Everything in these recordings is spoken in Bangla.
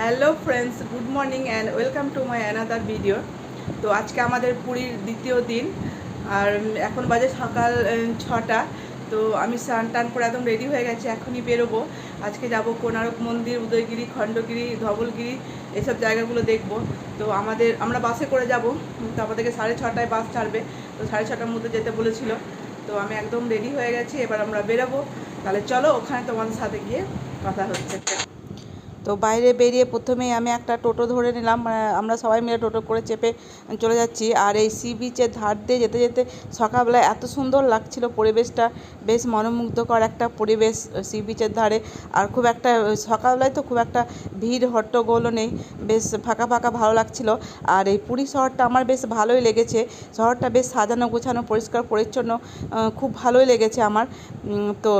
Hello friends good morning and welcome to my another video তো আজকে আমাদের পুরীর দ্বিতীয় দিন। আর এখন বাজে সকাল ছটা। তো আমি স্নান টান করে একদম রেডি হয়ে গেছি, এখনই বেরোবো। আজকে যাব কোনারক মন্দির, উদয়গিরি, খণ্ডগিরি, ধবলগিরি, এসব জায়গাগুলো দেখব। তো আমাদের, আমরা বাসে করে যাব। তো আমাদেরকে সাড়ে ছটায় বাস ছাড়বে। তো সাড়ে ছটার মধ্যে যেতে বলেছিল। তো আমি একদম রেডি হয়ে গেছি, এবার আমরা বেরোবো। তাহলে চলো, ওখানে তোমাদের সাথে গিয়ে কথা হচ্ছে। তো বাইরে বেরিয়ে প্রথমেই আমি একটা টোটো ধরে নিলাম মানে আমরা সবাই মিলে টোটো করে চেপে চলে যাচ্ছি। আর এই সি বিচের ধার দিয়ে যেতে যেতে সকালবেলা এত সুন্দর লাগছিল পরিবেশটা, বেশ মনোমুগ্ধকর একটা পরিবেশ সি বিচের ধারে। আর খুব একটা, সকালবেলায় তো খুব একটা ভিড়, হট্টগোলও নেই, বেশ ফাঁকা ফাঁকা ভালো লাগছিল। আর এই পুরী শহরটা আমার বেশ ভালোই লেগেছে, শহরটা বেশ সাজানো গোছানো, পরিষ্কার পরিচ্ছন্ন খুব ভালোই লেগেছে আমার। তো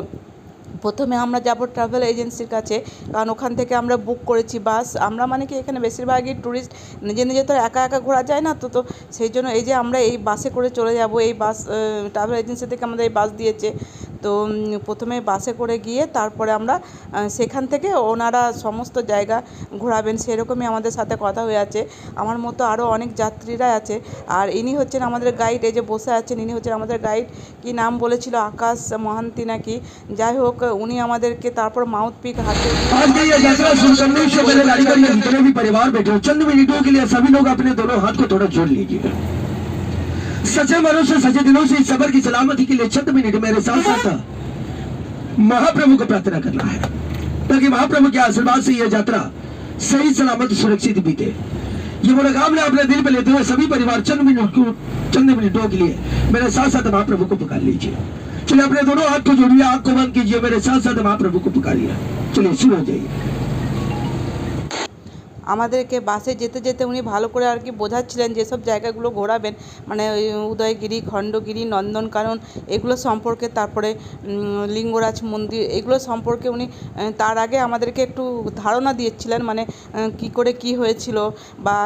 প্রথমে আমরা যাব ট্রাভেল এজেন্সির কাছে, কারণ ওখান থেকে আমরা বুক করেছি বাস আমরা মানে কি এখানে বেশিরভাগই ট্যুরিস্ট নিজে নিজে তো একা একা ঘোরা যায় না তো তো সেই জন্য এই যে আমরা এই বাসে করে চলে যাব, এই বাস ট্রাভেল এজেন্সি থেকে আমাদের এই বাস দিয়েছে। তো উম, প্রথমে বাসে করে গিয়ে তারপরে আমরা আহ, সেখান থেকে ওনারা সমস্ত জায়গা ঘোরাবেন সেরকমই আমাদের সাথে কথা হয়ে আছে আমার মতো আরও অনেক যাত্রীরা আছে আর ইনি হচ্ছেন আমাদের গাইড এই যে বসে আছেন ইনি হচ্ছেন আমাদের গাইড কি নাম বলেছিল আকাশ মহান্তি নাকি যাই হোক উনি আমাদেরকে তারপর মাউথ পিক হাতে आज की ये यात्रा शुरू करने से पहले गाड़ी पर ये जितने भी परिवार बैठे हो चंद मिनटों के लिए सभी लोग अपने दोनों हाथ को थोड़ा जोड़ लीजिए सच्चे मनों से सच्चे दिलों से इस सबर की सलामती के लिए चंद मिनट मेरे साथ साथ महाप्रभु को प्रार्थना करना है, ताकि महाप्रभु के आशीर्वाद से यह यात्रा सही, सलामत, सुरक्षित बीते। ये मनोकामना अपने दिल पे लेते हुए सभी परिवार चंद मिनट को चंद मिनटों के लिए मेरे साथ साथ महाप्रभु को पुकार लीजिए। चलिए अपने दोनों हाथ को जोड़िए, आँख को बंद कीजिए, मेरे साथ साथ महाप्रभु को पुकारिए। चलिए शुरू हो जाइए। আমাদেরকে বাসে যেতে যেতে উনি ভালো করে আর কি বোঝাচ্ছিলেন যেসব জায়গাগুলো ঘোরাবেন। মানে উদয়গিরি, খণ্ডগিরি, নন্দনকানন এগুলো সম্পর্কে, তারপরে লিঙ্গরাজ মন্দির এগুলো সম্পর্কে উনি তার আগে আমাদেরকে একটু ধারণা দিয়েছিলেন। মানে কি করে কি হয়েছিল বা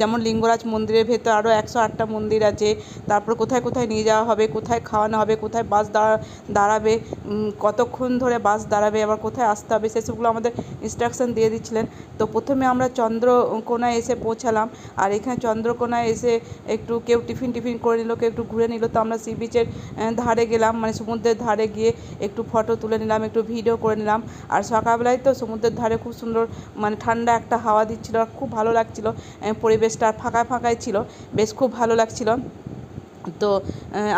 যেমন লিঙ্গরাজ মন্দিরের ভেতর আরও একশো আটটা মন্দির আছে, তারপর কোথায় কোথায় নিয়ে যাওয়া হবে, কোথায় খাওয়ানো হবে, কোথায় বাস দাঁড়া দাঁড়াবে কতক্ষণ ধরে বাস দাঁড়াবে, আবার কোথায় আসতে হবে, সেসবগুলো আমাদের ইনস্ট্রাকশন দিয়ে দিচ্ছিলেন। তো প্রথমে আমরা চন্দ্রকোনায় এসে পৌঁছালাম। আর এখানে চন্দ্রকোনায় এসে একটু কেউ টিফিন টিফিন করে নিল, কেউ একটু ঘুরে নিল। তো আমরা সি বিচের ধারে গেলাম মানে সমুদ্রের ধারে গিয়ে একটু ফটো তুলে নিলাম, একটু ভিডিও করে নিলাম। আর সকালবেলায় তো সমুদ্রের ধারে খুব সুন্দর মানে ঠান্ডা একটা হাওয়া দিচ্ছিল, আর খুব ভালো লাগছিল পরিবেশটা ফাঁকা ফাঁকাই ছিল, বেশ খুব ভালো লাগছিল। তো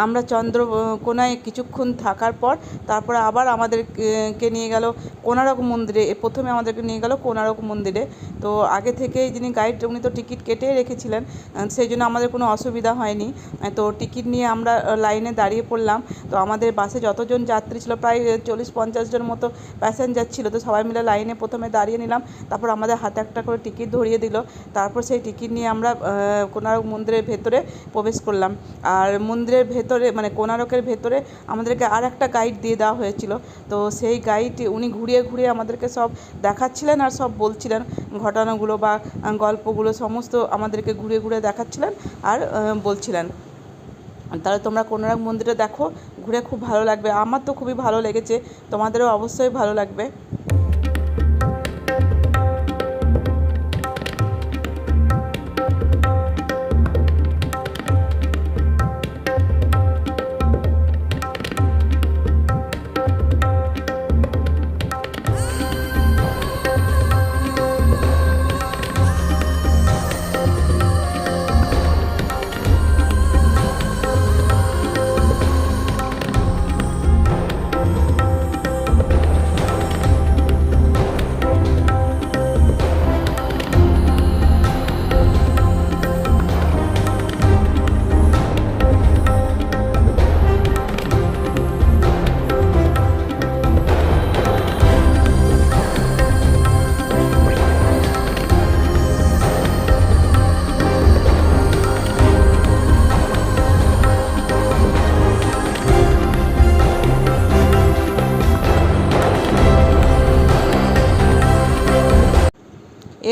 আমরা চন্দ্রকোনায় কিছুক্ষণ থাকার পর তারপরে আবার আমাদেরকে নিয়ে গেল কোনারক মন্দিরে প্রথমে আমাদেরকে নিয়ে গেল কোনারক মন্দিরে। তো আগে থেকেই যিনি গাইড উনি তো টিকিট কেটে রেখেছিলেন সেই জন্য আমাদের কোনো অসুবিধা হয়নি। তো টিকিট নিয়ে আমরা লাইনে দাঁড়িয়ে পড়লাম। তো আমাদের বাসে যতজন যাত্রী ছিল, প্রায় চল্লিশ, পঞ্চাশ জন মতো প্যাসেঞ্জার ছিল, তো সবাই মিলে লাইনে প্রথমে দাঁড়িয়ে নিলাম। তারপর আমাদের হাতে একটা করে টিকিট ধরিয়ে দিল। তারপর সেই টিকিট নিয়ে আমরা কোনারক মন্দিরের ভেতরে প্রবেশ করলাম। আর মন্দিরের ভেতরে মানে কোনারকের ভেতরে আমাদেরকে আর একটা গাইড দিয়ে দেওয়া হয়েছিল। তো সেই গাইড উনি ঘুরিয়ে ঘুরিয়ে আমাদেরকে সব দেখাচ্ছিলেন আর সব বলছিলেন। ঘটনাগুলো বা গল্পগুলো সমস্ত আমাদেরকে ঘুরে ঘুরে দেখাচ্ছিলেন আর বলছিলেন। তাহলে তোমরা কোনারক মন্দিরে দেখো, ঘুরে খুব ভালো লাগবে। আমার তো খুবই ভালো লেগেছে। তোমাদেরও অবশ্যই ভালো লাগবে।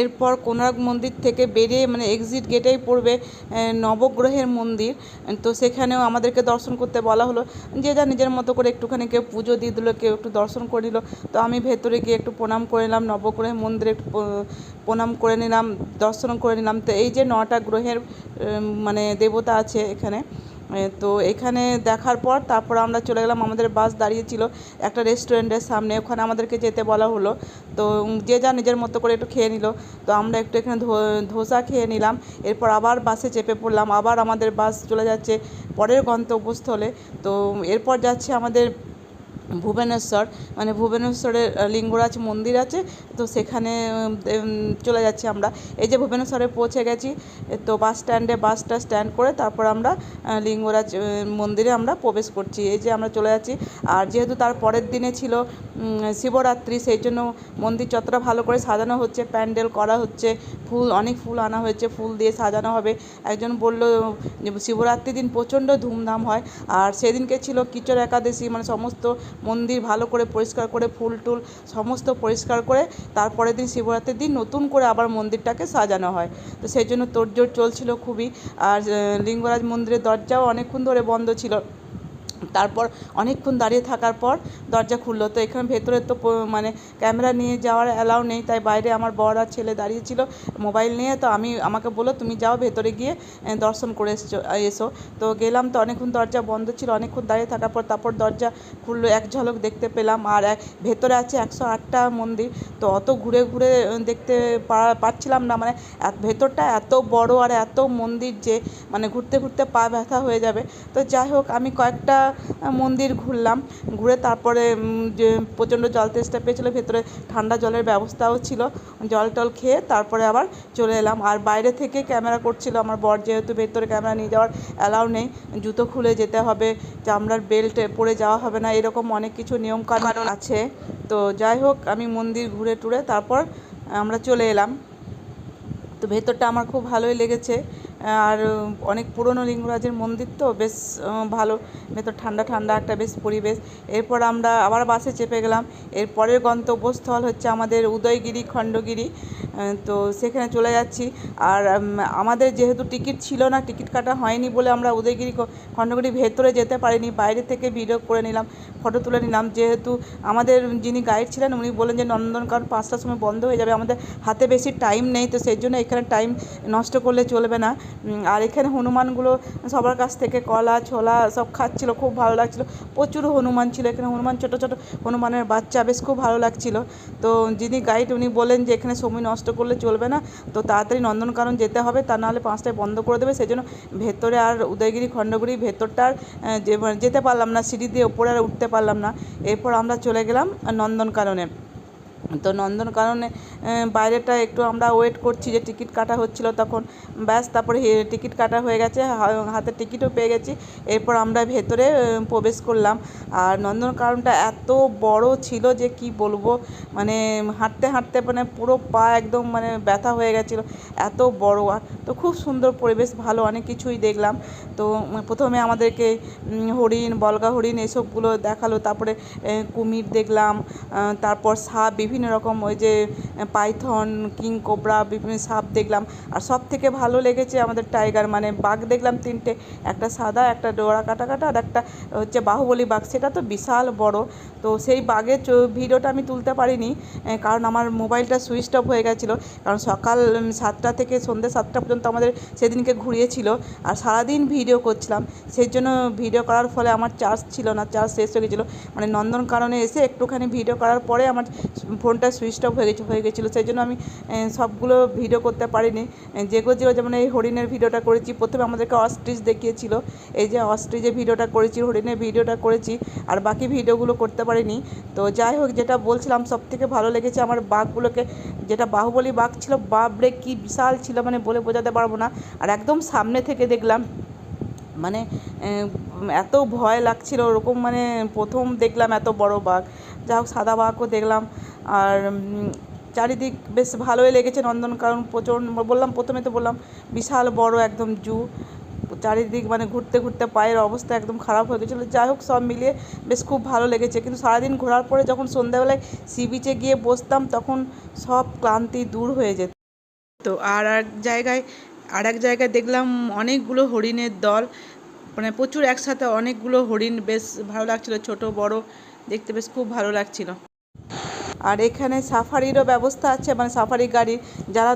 এরপর কোণার্ক মন্দির থেকে বেরিয়ে মানে এক্সিট গেটেই পড়বে নবগ্রহের মন্দির। তো সেখানেও আমাদেরকে দর্শন করতে বলা হলো। যে যা নিজের মতো করে একটুখানি কেউ পুজো দিয়ে দিল, কেউ একটু দর্শন করে নিল। তো আমি ভেতরে গিয়ে একটু প্রণাম করে নিলাম, নবগ্রহের মন্দিরে একটু প্রণাম করে নিলাম, দর্শন করে নিলাম। তো এই যে নটা গ্রহের মানে দেবতা আছে এখানে তো এখানে দেখার পর তারপর আমরা চলে গেলাম। আমাদের বাস দাঁড়িয়ে ছিল একটা রেস্টুরেন্টের সামনে। ওখানে আমাদেরকে যেতে বলা হলো। তো যে যা নিজের মতো করে একটু খেয়ে নিল। তো আমরা একটু এখানে ধোসা খেয়ে নিলাম। এরপর আবার বাসে চেপে পড়লাম। আবার আমাদের বাস চলে যাচ্ছে পরের গন্তব্যস্থলে। তো এরপর যাচ্ছে আমাদের ভুবনেশ্বর মানে ভুবনেশ্বরের লিঙ্গরাজ মন্দির আছে, তো সেখানে চলে যাচ্ছি আমরা। এই যে ভুবনেশ্বরে পৌঁছে গেছি তো বাস স্ট্যান্ডে বাসটা স্ট্যান্ড করে তারপর আমরা লিঙ্গরাজ মন্দিরে আমরা প্রবেশ করছি। এই যে আমরা চলে যাচ্ছি, আর যেহেতু তার পরের দিনে ছিল শিবরাত্রি, সেই জন্য মন্দির যতটা ভালো করে সাজানো হচ্ছে, প্যান্ডেল করা হচ্ছে, ফুল, অনেক ফুল আনা হয়েছে, ফুল দিয়ে সাজানো হবে। একজন বলল, যে শিবরাত্রির দিন প্রচণ্ড ধুমধাম হয়, আর সেদিনকে ছিল কিচর একাদশী মানে সমস্ত মন্দির ভালো করে পরিষ্কার করে, ফুল টুল সমস্ত পরিষ্কার করে, তারপরের দিন শিবরাত্রির দিন নতুন করে আবার মন্দিরটাকে সাজানো হয়। তো সেই জন্য তোড়জোড় চলছিল খুবই। আর লিঙ্গরাজ মন্দিরের দরজাও অনেকক্ষণ ধরে বন্ধ ছিল। তারপর অনেকক্ষণ দাঁড়িয়ে থাকার পর দরজা খুললো। তো এখানে ভেতরে তো মানে ক্যামেরা নিয়ে যাওয়ার অ্যালাউ নেই, তাই বাইরে আমার বর আর ছেলে দাঁড়িয়েছিল মোবাইল নিয়ে। তো আমি, আমাকে বলল, তুমি যাও ভেতরে গিয়ে দর্শন করে এসছো এসো। তো গেলাম, তো অনেকক্ষণ দরজা বন্ধ ছিল, অনেকক্ষণ দাঁড়িয়ে থাকার পর তারপর দরজা খুললো, এক ঝলক দেখতে পেলাম। আর এক, ভেতরে আছে একশো আটটা মন্দির, তো অত ঘুরে ঘুরে দেখতে পারছিলাম না। মানে ভেতরটা এত বড় আর এত মন্দির যে মানে ঘুরতে ঘুরতে পা ব্যথা হয়ে যাবে। তো যাই হোক, আমি কয়েকটা মন্দির ঘুরলাম। ঘুরে তারপরে যে প্রচণ্ড জল তেষ্টা পেয়েছিলো, ভেতরে ঠান্ডা জলের ব্যবস্থাও ছিল, জল টল খেয়ে তারপরে আবার চলে এলাম। আর বাইরে থেকে ক্যামেরা করছিল, আমার বর যেহেতু ভেতরে ক্যামেরা নিয়ে যাওয়ার অ্যালাউ নেই, জুতো খুলে যেতে হবে, চামড়ার বেল্ট পরে যাওয়া হবে না, এরকম অনেক কিছু নিয়ম কানুন আছে। তো যাই হোক, আমি মন্দির ঘুরে টুরে তারপর আমরা চলে এলাম। তো ভেতরটা আমার খুব ভালোই লেগেছে। আর অনেক পুরনো লিঙ্গরাজের মন্দির তো, বেশ ভালো। ভেতর ঠান্ডা ঠান্ডা একটা বেশ পরিবেশ। এরপর আমরা আবার বাসে চেপে গেলাম। এরপরের গন্তব্যস্থল হচ্ছে আমাদের উদয়গিরি, খণ্ডগিরি। তো সেখানে চলে যাচ্ছি। আর আমাদের যেহেতু টিকিট ছিল না, টিকিট কাটা হয়নি বলে আমরা উদয়গিরি খণ্ডগিরি ভেতরে যেতে পারিনি, বাইরে থেকে ভিডিও করে নিলাম ফটো তুলে নিলাম। যেহেতু আমাদের যিনি গাইড ছিলেন, উনি বলেন যে নন্দনকানন পাঁচটার সময় বন্ধ হয়ে যাবে, আমাদের হাতে বেশি টাইম নেই, তো সেই জন্য এখানে টাইম নষ্ট করলে চলবে না। আর এখানে হনুমানগুলো সবার কাছ থেকে কলা, ছোলা সব খাচ্ছিল, খুব ভালো লাগছিল। প্রচুর হনুমান ছিল এখানে, হনুমান ছোটো ছোটো হনুমানের বাচ্চা, বেশ খুব ভালো লাগছিল। তো যিনি গাইড উনি বলেন যে এখানে সময় নষ্ট করলে চলবে না। তো তাড়াতাড়ি নন্দনকানন যেতে হবে, তা নাহলে পাঁচটায় বন্ধ করে দেবে। সেই জন্য ভেতরে আর উদয়গিরি, খণ্ডগিরি ভেতরটা আর যেতে পারলাম না, সিঁড়ি দিয়ে ওপরে আর উঠতে পারলাম না। এরপর আমরা চলে গেলাম নন্দনকাননে। তো নন্দনকাননে বাইরেটা একটু আমরা ওয়েট করছি যে টিকিট কাটা হচ্ছিল তখন। ব্যাস, তারপরে টিকিট কাটা হয়ে গেছে হাতে টিকিটও পেয়ে গেছি। এরপর আমরা ভেতরে প্রবেশ করলাম। আর নন্দনকাননটা এত বড় ছিল যে কি বলব মানে হাঁটতে হাঁটতে মানে পুরো পা একদম মানে ব্যথা হয়ে গেছিল, এত বড়। আর তো খুব সুন্দর পরিবেশ, ভালো, অনেক কিছুই দেখলাম। তো প্রথমে আমাদেরকে হরিণ, বলগা হরিণ, এসবগুলো দেখাল। তারপরে কুমির দেখলাম তারপর সাপ বিভিন্ন রকম ওই যে পাইথন, কিং কোবরা, বিভিন্ন সাপ দেখলাম। আর সব থেকে ভালো লেগেছে আমাদের টাইগার মানে বাঘ দেখলাম তিনটে, একটা সাদা, একটা ডোরা কাটা কাটা আর একটা হচ্ছে বাহুবলী বাঘ। সেটা তো বিশাল বড়। তো সেই বাঘের ভিডিওটা আমি তুলতে পারিনি কারণ আমার মোবাইলটা সুইচ অফ হয়ে গেছিল। কারণ সকাল সাতটা থেকে সন্ধ্যে সাতটা পর্যন্ত আমাদের সেদিনকে ঘুরিয়েছিল, আর সারাদিন ভিডিও করছিলাম। সেই জন্য ভিডিও করার ফলে আমার চার্জ ছিল না, চার্জ শেষ হয়ে গেছিল। মানে নন্দনকাননে এসে একটুখানি ভিডিও করার পরে আমার ফোনটা সুইচ অফ হয়ে গেছে, হয়ে গেছিল। সেই জন্য আমি সবগুলো ভিডিও করতে পারিনি। যেগুলো যেগুলো যেমন এই হরিণের ভিডিওটা করেছি, প্রথমে আমাদেরকে অস্ট্রিচ দেখিয়েছিল। এই যে অস্ট্রিচের ভিডিওটা করেছি, হরিণের ভিডিওটা করেছি, আর বাকি ভিডিওগুলো করতে পারিনি। তো যাই হোক, যেটা বলছিলাম সব থেকে ভালো লেগেছে আমার বাঘগুলোকে, যেটা বাহুবলী বাঘ ছিল, বাপরে কি বিশাল ছিল মানে বলে বোঝাতে পারব না। আর একদম সামনে থেকে দেখলাম মানে এত ভয় লাগছিল, ওরকম মানে প্রথম দেখলাম এত বড় বাঘ। যা হোক, সাদা বাঘও দেখলাম। আর চারিদিক বেশ ভালোই লেগেছে নন্দনকানন প্রচণ্ড, বললাম প্রথমে তো বললাম বিশাল বড় একদম জু। চারিদিক মানে ঘুরতে ঘুরতে পায়ের অবস্থা একদম খারাপ হয়ে গেছিল। যাই হোক, সব মিলিয়ে বেশ খুব ভালো লেগেছে। কিন্তু সারাদিন ঘোরার পরে যখন সন্ধ্যাবেলায় সি বিচে গিয়ে বসতাম, তখন সব ক্লান্তি দূর হয়ে যেত। তো আর এক জায়গায়, আর এক জায়গায় দেখলাম অনেকগুলো হরিণের দল। মানে প্রচুর একসাথে অনেকগুলো হরিণ, বেশ ভালো লাগছিল। ছোট, বড়, দেখতে বেশ খুব ভালো লাগছিল। আর এখানে সাফারিরও ব্যবস্থা আছে মানে সাফারি গাড়ি যারা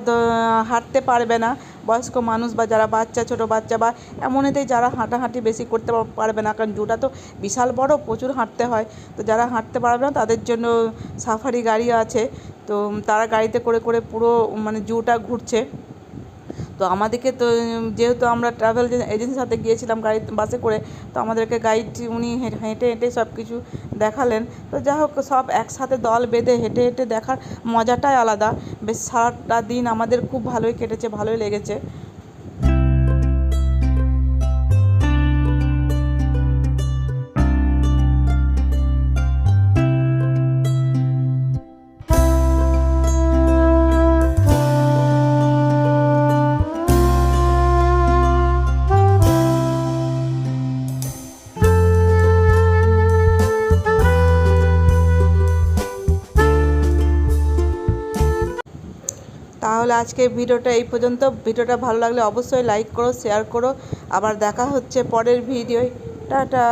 হাঁটতে পারবে না, বয়স্ক মানুষ বা যারা বাচ্চা, ছোট বাচ্চা বা এমনিতেই যারা হাঁটাহাঁটি বেশি করতে পারবে না, কারণ জুটা তো বিশাল বড়, প্রচুর হাঁটতে হয়। তো যারা হাঁটতে পারবে না, তাদের জন্য সাফারি গাড়ি আছে। তো তারা গাড়িতে করে করে পুরো মানে জুটা ঘুরছে। তো আমাদেরকে তো যেহেতু আমরা ট্রাভেল এজেন্সির সাথে গিয়েছিলাম গাড়ি, বাসে করে, তো আমাদেরকে গাইড উনি হেঁটে হেঁটে সব কিছু দেখালেন। তো যাই হোক, সব একসাথে দল বেঁধে হেঁটে হেঁটে দেখার মজাটাই আলাদা। বেশ সারাটা দিন আমাদের খুব ভালোই কেটেছে, ভালোই লেগেছে। তাহলে আজকে ভিডিওটা এই পর্যন্ত। ভিডিওটা ভালো লাগলে অবশ্যই লাইক করো শেয়ার করো। আবার দেখা হচ্ছে পরের ভিডিওয়। টাটা।